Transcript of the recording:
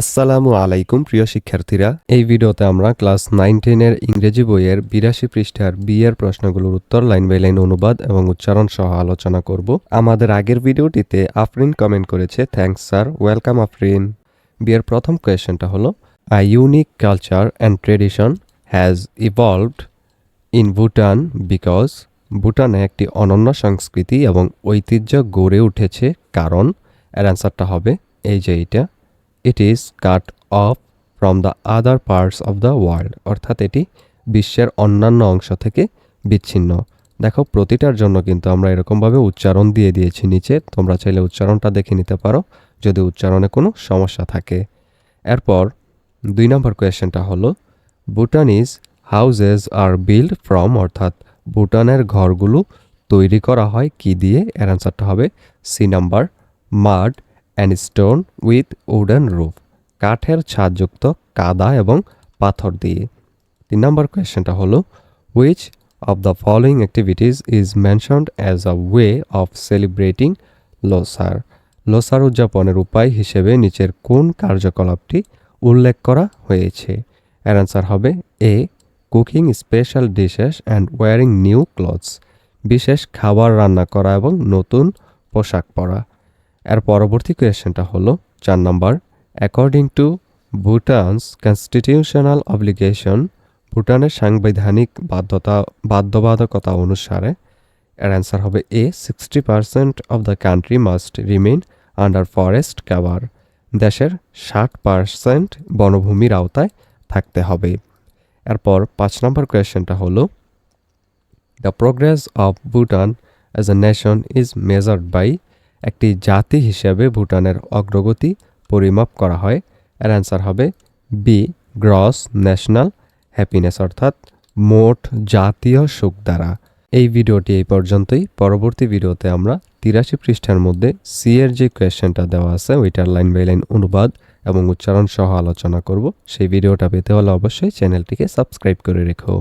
আসসালামু আলাইকুম, প্রিয় শিক্ষার্থীরা। এই ভিডিওতে আমরা ক্লাস নাইন টেনের ইংরেজি বইয়ের বিরাশি পৃষ্ঠার বি এর প্রশ্নগুলোর উত্তর লাইন বাই লাইন অনুবাদ এবং উচ্চারণ সহ আলোচনা করব। আমাদের আগের ভিডিওটিতে আফরিন কমেন্ট করেছে থ্যাংকস স্যার ওয়েলকাম আফরিন। বিয়ের প্রথম কোয়েশ্চেনটা হলো a unique culture and tradition has evolved in Bhutan because ভুটানে একটি অনন্য সংস্কৃতি এবং ঐতিহ্য গড়ে উঠেছে কারণ, এর অ্যান্সারটা হবে, এই যে এইটা। It is cut off from the other parts of the world অর্থাৎ এটি বিশ্বের অন্যান্য অংশ থেকে বিচ্ছিন্ন। দেখো, প্রতিটার জন্য কিন্তু আমরা এরকমভাবে উচ্চারণ দিয়ে দিয়েছি নিচে। তোমরা চাইলে উচ্চারণটা দেখে নিতে পারো, যদি উচ্চারণে কোনো সমস্যা থাকে। এরপর দুই নম্বর কোয়েশ্চেনটা হলো, Bhutanese houses are build from, অর্থাৎ ভুটানের ঘরগুলো তৈরি করা হয় কি দিয়ে? এর অ্যান্সারটা হবে C number mud and stone with wooden roof কাঠের ছাদযুক্ত কাদা এবং পাথর দিয়ে। তিন নম্বর কোয়েশ্চেনটা হলো which of the following activities is mentioned as a way of celebrating Losar Losar উদযাপনের উপায় হিসেবে নিচের কোন কার্যকলাপটি উল্লেখ করা হয়েছে? এর অ্যান্সার হবে A cooking special dishes and wearing new clothes বিশেষ খাবার রান্না করা এবং নতুন পোশাক পরা। এর পরবর্তী কোয়েশ্চেনটা হলো, চার নম্বর according to Bhutan's constitutional obligation ভুটানের সাংবিধানিক বাধ্যতা, বাধ্যবাধকতা অনুসারে এর অ্যান্সার হবে A sixty percent of the country must remain under forest cover দেশের ষাট পার্সেন্ট বনভূমির আওতায় থাকতে হবে। এরপর পাঁচ নম্বর কোয়েশ্চেনটা হলো the progress of Bhutan as a nation is measured by একটি জাতি হিসেবে ভুটানের অগ্রগতি পরিমাপ করা হয়। এর অ্যান্সার হবে বি গ্রস ন্যাশনাল হ্যাপিনেস অর্থাৎ মোট জাতীয় সুখ দ্বারা। এই ভিডিওটি এই পর্যন্তই। পরবর্তী ভিডিওতে আমরা তিরাশি পৃষ্ঠার মধ্যে সি এর যে কোয়েশ্চেনটা দেওয়া আছে, ওইটার লাইন বাই লাইন অনুবাদ এবং উচ্চারণ সহ আলোচনা করব। সেই ভিডিওটা পেতে হলে অবশ্যই চ্যানেলটিকে সাবস্ক্রাইব করে রেখো।